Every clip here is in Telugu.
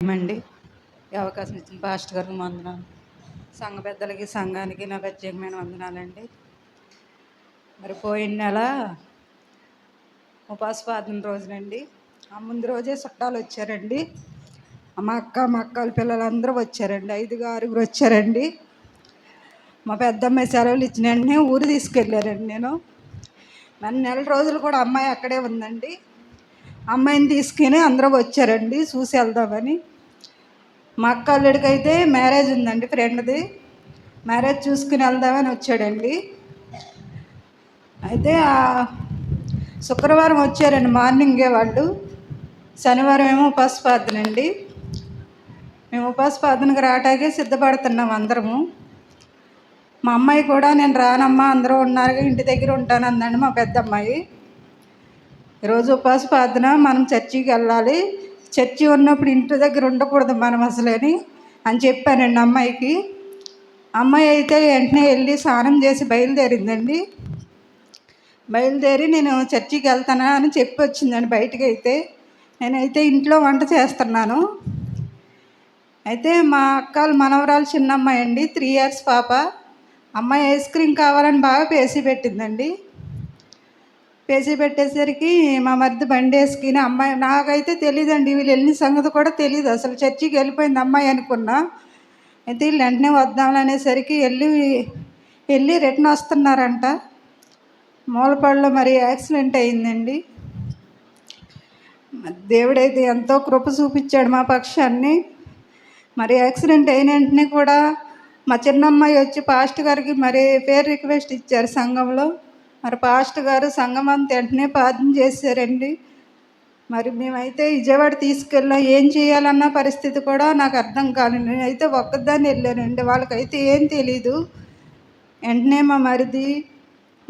అండి ఈ అవకాశం ఇచ్చిన పాస్టర్ గారికి వందనాలు. సంఘ పెద్దలకి సంఘానికి నా ప్రత్యేకమైన వందనాలండి. మరి పోయిన నెల ఉపాసపాదన రోజునండి. ఆ ముందు రోజే చుట్టాలు వచ్చారండి. మా అక్క మా అక్కల పిల్లలందరూ వచ్చారండి. ఐదుగురు ఆరుగురు వచ్చారండి. మా పెద్దమ్మాయి సెలవులు ఇచ్చిన వెంటనే ఊరు తీసుకెళ్ళారండి నేను. మన నెల రోజులు కూడా అమ్మాయి అక్కడే ఉందండి. అమ్మాయిని తీసుకుని అందరూ వచ్చారండి చూసి వెళ్దామని. మా అక్క అల్లుడికి అయితే మ్యారేజ్ ఉందండి ఫ్రెండ్ది. మ్యారేజ్ చూసుకుని వెళ్దామని వచ్చాడండి. అయితే ఆ శుక్రవారం వచ్చారండి మార్నింగే వాళ్ళు. శనివారం ఏమో ఉపాసపాదన అండి. మేము ఉపాసపాదనకు రావటానికి సిద్ధపడుతున్నాం అందరము. మా అమ్మాయి కూడా నేను రానమ్మా అందరూ ఉన్నారు ఇంటి దగ్గర ఉంటాను అందండి మా పెద్ద అమ్మాయి రోజు ఉపాస ప్రార్థన మనం చర్చికి వెళ్ళాలి. చర్చి ఉన్నప్పుడు ఇంటి దగ్గర ఉండకూడదు మనం అసలేని అని చెప్పానండి అమ్మాయికి. అమ్మాయి అయితే వెంటనే వెళ్ళి స్నానం చేసి బయలుదేరిందండి. బయలుదేరి నేను చర్చికి వెళ్తానా అని చెప్పి వచ్చిందండి బయటకు అయితే. నేనైతే ఇంట్లో వంట చేస్తున్నాను. అయితే మా అక్కలు మనవరాలు చిన్న అమ్మాయి అండి త్రీ ఇయర్స్ పాప. అమ్మాయి ఐస్ క్రీమ్ కావాలని బాగా పేసి పెట్టిందండి. పేసి పెట్టేసరికి మా మరిది బండి వేసుకుని అమ్మాయి నాకైతే తెలియదండి వీళ్ళు వెళ్ళిన సంగతి కూడా తెలియదు అసలు చర్చికి వెళ్ళిపోయింది అమ్మాయి అనుకున్నా. అయితే వీళ్ళు వెంటనే వద్దాం అనేసరికి వెళ్ళి వెళ్ళి రిటర్న్ వస్తున్నారంట. మూలపాడులో మరి యాక్సిడెంట్ అయిందండి. దేవుడైతే ఎంతో కృప చూపించాడు మా పక్షాన్ని. మరి యాక్సిడెంట్ అయిన వెంటనే కూడా మా చిన్నమ్మాయి వచ్చి పాస్ట్ గారికి మరి పేరు రిక్వెస్ట్ ఇచ్చారు సంఘంలో. మరి పాస్ట్ గారు సంఘం వెంటనే పాదం చేశారండి. మరి మేమైతే విజయవాడ తీసుకెళ్ళాం. ఏం చేయాలన్న పరిస్థితి కూడా నాకు అర్థం కాలేదు. నేనైతే ఒక్కదాన్ని వెళ్ళానండి. వాళ్ళకైతే ఏం తెలీదు. వెంటనే మా మరిది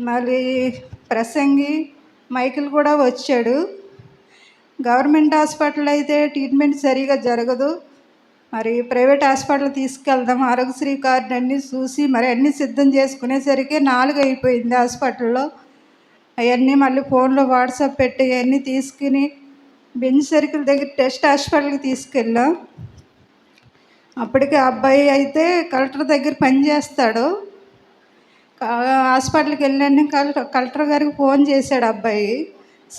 మళ్ళీ ప్రసంగి మైకిల్ కూడా వచ్చాడు. గవర్నమెంట్ హాస్పిటల్ అయితే ట్రీట్మెంట్ సరిగా జరగదు. మరి ప్రైవేట్ హాస్పిటల్ తీసుకెళ్దాం ఆరోగ్యశ్రీ కార్డు అన్నీ చూసి మరి అన్నీ సిద్ధం చేసుకునేసరికి నాలుగు అయిపోయింది హాస్పిటల్లో. అవన్నీ మళ్ళీ ఫోన్లో వాట్సాప్ పెట్టి అవన్నీ తీసుకుని బెంచ్ సర్కిల్ దగ్గర టెస్ట్ హాస్పిటల్కి తీసుకెళ్ళాం. అప్పటికి అబ్బాయి అయితే కలెక్టర్ దగ్గర పనిచేస్తాడు హాస్పిటల్కి వెళ్ళాను కలెక్టర్ కలెక్టర్ గారికి ఫోన్ చేశాడు అబ్బాయి.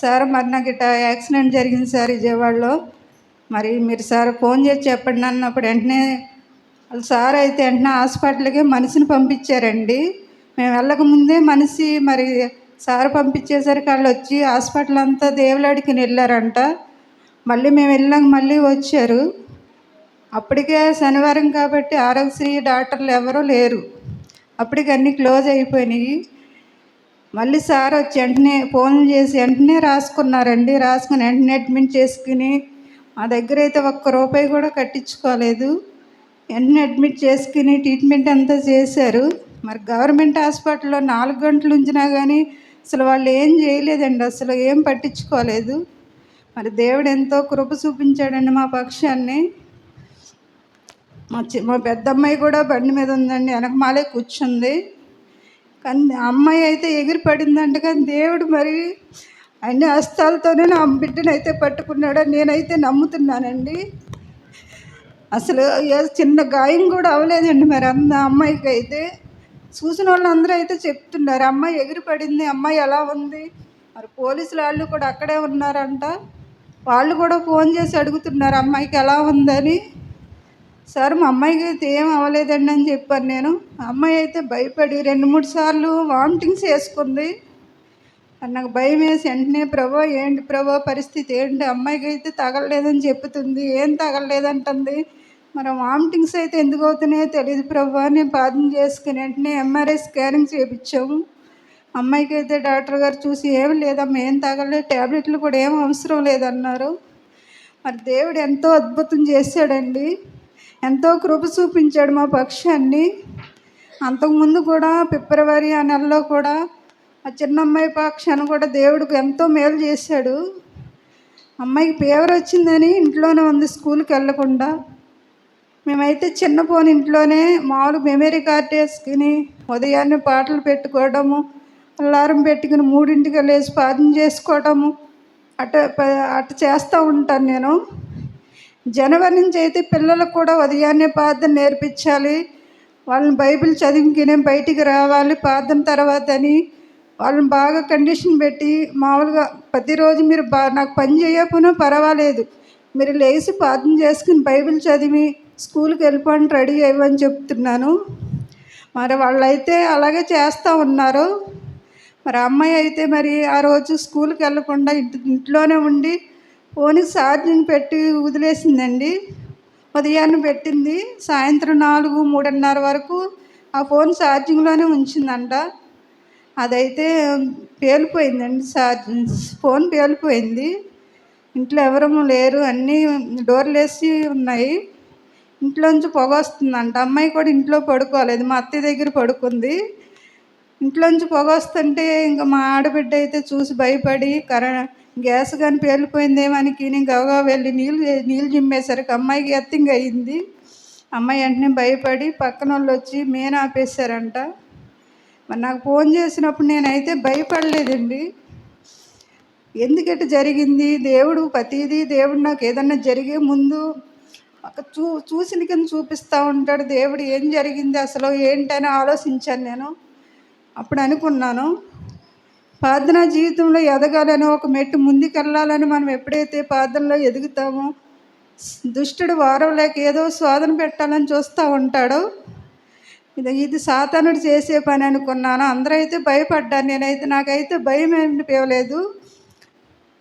సార్ మరి నాకు ఇట్లా యాక్సిడెంట్ జరిగింది సార్ విజయవాడలో. మరి మీరు సార్ ఫోన్ చేసి చెప్పండి అన్నప్పుడు వెంటనే వాళ్ళ సార్ అయితే వెంటనే హాస్పిటల్కి మనిషిని పంపించారండి. మేము వెళ్ళక ముందే మనిషి మరి సార్ పంపించేసరికి వాళ్ళు వచ్చి హాస్పిటల్ అంతా దేవులాడికి వెళ్ళారంట. మళ్ళీ మేము వెళ్ళాక మళ్ళీ వచ్చారు. అప్పటికే శనివారం కాబట్టి ఆరోగ్యశ్రీ డాక్టర్లు ఎవరూ లేరు. అప్పటికి అన్నీ క్లోజ్ అయిపోయినాయి. మళ్ళీ సార్ వచ్చి వెంటనే ఫోన్ చేసి వెంటనే రాసుకున్నారండి. రాసుకుని వెంటనే అడ్మిట్ చేసుకుని మా దగ్గర అయితే ఒక్క రూపాయి కూడా కట్టించుకోలేదు. వెంటనే అడ్మిట్ చేసుకుని ట్రీట్మెంట్ అంతా చేశారు. మరి గవర్నమెంట్ హాస్పిటల్లో నాలుగు గంటలు ఉంచినా కానీ అసలు వాళ్ళు ఏం చేయలేదండి అసలు ఏం పట్టించుకోలేదు. మరి దేవుడు ఎంతో కృప చూపించాడండి మా పక్షాన్ని. మా చి మా పెద్దమ్మాయి కూడా బండి మీద ఉందండి వెనకమాలే కూర్చుంది. కానీ అమ్మాయి అయితే ఎగిరి పడిందంట కానీ దేవుడు మరి అన్ని హస్తాలతోనే నా బిడ్డను అయితే పట్టుకున్నాడని నేనైతే నమ్ముతున్నానండి. అసలు చిన్న గాయం కూడా అవ్వలేదండి మరి అంద అమ్మాయికి అయితే చూసిన వాళ్ళు అందరూ అయితే చెప్తున్నారు అమ్మాయి ఎగిరిపడింది అమ్మాయి ఎలా ఉంది? మరి పోలీసులు వాళ్ళు కూడా అక్కడే ఉన్నారంట. వాళ్ళు కూడా ఫోన్ చేసి అడుగుతున్నారు అమ్మాయికి ఎలా ఉందని? సార్ మా అమ్మాయికి అయితే ఏం అవ్వలేదండి అని చెప్పాను నేను. అమ్మాయి అయితే భయపడి రెండు మూడు సార్లు వామిటింగ్స్ వేసుకుంది. నాకు భయం వేసి వెంటనే ప్రభా ఏంటి ప్రభా పరిస్థితి? ఏంటి? అమ్మాయికి అయితే తగలలేదని చెప్తుంది. ఏం తగలలేదంటుంది? మరి వామిటింగ్స్ అయితే ఎందుకు అవుతున్నాయో తెలియదు ప్రభా. నేను పాదం చేసుకుని వెంటనే ఎంఆర్ఐ స్కానింగ్ చేయించాము అమ్మాయికి అయితే డాక్టర్ గారు చూసి ఏం లేదమ్మా ఏం తగలేదు ట్యాబ్లెట్లు కూడా ఏం అవసరం లేదన్నారు. మరి దేవుడు ఎంతో అద్భుతం చేశాడండి. ఎంతో కృప చూపించాడు మా పక్షాన్ని. అంతకుముందు కూడా ఫిబ్రవరి ఆ నెలలో కూడా ఆ చిన్న అమ్మాయి పక్షాన్ని కూడా దేవుడికి ఎంతో మేలు చేశాడు. అమ్మాయికి ఫీవర్ వచ్చిందని ఇంట్లోనే ఉంది స్కూల్కి వెళ్ళకుండా. మేమైతే చిన్న ఫోన్ ఇంట్లోనే మామూలు మెమరీ కార్డ్ వేసుకుని ఉదయాన్నే పాటలు పెట్టుకోవడము అల్లారం పెట్టుకుని మూడింటికి లేచి పాదం చేసుకోవడము అట అట చేస్తూ ఉంటాను నేను. జనవరి నుంచి అయితే పిల్లలకు కూడా ఉదయాన్నే ప్రార్థన నేర్పించాలి. వాళ్ళని బైబిల్ చదివికినే బయటికి రావాలి. ప్రార్థన తర్వాత అని వాళ్ళని బాగా కండిషన్ పెట్టి మామూలుగా ప్రతిరోజు మీరు బా నాకు పని చేయకపోయినా పర్వాలేదు. మీరు లేచి ప్రార్థన చేసుకుని బైబిల్ చదివి స్కూల్కి వెళ్ళిపోండి రెడీ అయ్యమని చెప్తున్నాను. మరి వాళ్ళైతే అలాగే చేస్తూ ఉన్నారు. మరి అమ్మాయి అయితే మరి ఆ రోజు స్కూల్కి వెళ్ళకుండా ఇంటి ఇంట్లోనే ఉండి ఫోన్కి ఛార్జింగ్ పెట్టి వదిలేసిందండి. ఉదయాన్నే పెట్టింది సాయంత్రం నాలుగు మూడున్నర వరకు ఆ ఫోన్ ఛార్జింగ్లోనే ఉంచిందంట. అదైతే పేలిపోయిందండి సార్. ఫోన్ పేలిపోయింది. ఇంట్లో ఎవరూ లేరు. అన్నీ డోర్లు వేసి ఉన్నాయి. ఇంట్లోంచి పొగ వస్తుందంట. అమ్మాయి కూడా ఇంట్లో పడుకోలేదు. మా అత్తయ్య దగ్గర పడుకుంది. ఇంట్లోంచి పొగ వస్తుంటే ఇంకా మా ఆడబిడ్డ అయితే చూసి భయపడి కర గ్యాస్ కానీ పేలిపోయిందేమో అని నేను గవగా వెళ్ళి నీళ్ళు నీళ్ళు జిమ్మేసరికి అమ్మాయికి ఎత్తింగ్ అయ్యింది అమ్మాయి వెంటనే భయపడి పక్కన వాళ్ళు వచ్చి మేన ఆపేశారంట మరి నాకు ఫోన్ చేసినప్పుడు నేనైతే భయపడలేదండి. ఎందుకంటే జరిగింది? దేవుడు ప్రతిదీ దేవుడు నాకు ఏదన్నా జరిగే ముందు ఒక చూ చూసిన కింద చూపిస్తూ ఉంటాడు. దేవుడు ఏం జరిగింది అసలు ఏంటని ఆలోచించాను నేను. అప్పుడు అనుకున్నాను ప్రార్థనా జీవితంలో ఎదగాలని ఒక మెట్టు ముందుకెళ్ళాలని మనం ఎప్పుడైతే ప్రార్థనలో ఎదుగుతామో దుష్టుడు వారం లేక ఏదో శోధన పెట్టాలని చూస్తూ ఉంటాడో. ఇది ఇది సాతానుడు చేసే పని అనుకున్నాను. అందరూ అయితే భయపడ్డాను నేనైతే నాకైతే భయం అనిపించలేదు.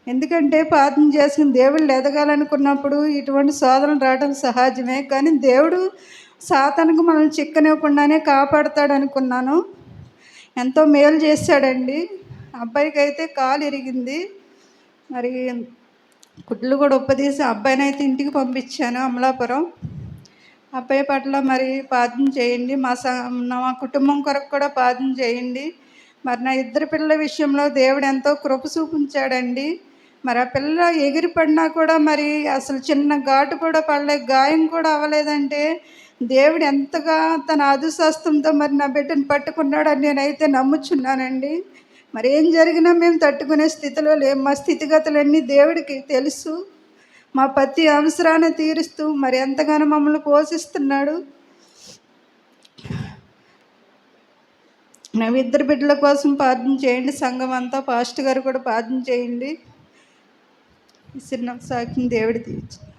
ఎందుకంటే పాతం చేసుకుని దేవుళ్ళు ఎదగాలనుకున్నప్పుడు ఇటువంటి శోధనలు రావడం సహజమే. కానీ దేవుడు సాతానికి మనల్ని చిక్కనివ్వకుండానే కాపాడతాడు అనుకున్నాను. ఎంతో మేలు చేశాడండి. అబ్బాయికి అయితే కాలు ఇరిగింది. మరి కుట్లు కూడా ఉప్పదీసి అబ్బాయిని అయితే ఇంటికి పంపించాను అమలాపురం. అబ్బాయి పట్ల మరి ప్రార్థన చేయండి. మా స మా కుటుంబం కొరకు కూడా ప్రార్థన చేయండి. మరి నా ఇద్దరు పిల్లల విషయంలో దేవుడు ఎంతో కృప చూపించాడండి. మరి ఆ పిల్ల ఎగిరి పడినా కూడా మరి అసలు చిన్న ఘాటు కూడా పడలే గాయం కూడా అవ్వలేదంటే దేవుడు ఎంతగా తన అదుశాస్త్రంతో మరి నా బిడ్డను పట్టుకున్నాడని నేనైతే నమ్ముచున్నానండి. మరి ఏం జరిగినా మేము తట్టుకునే స్థితిలో లేము మా స్థితిగతులన్నీ దేవుడికి తెలుసు. మా ప్రతి అవసరాన్ని తీరుస్తూ మరి ఎంతగానో మమ్మల్ని పోషిస్తున్నాడు. నా ఇద్దరు బిడ్డల కోసం ప్రార్థన చేయండి. సంఘం అంతా పాస్ట్ గారు కూడా ప్రార్థన చేయండి. చిన్న సాక్షిని దేవుడి తీర్చు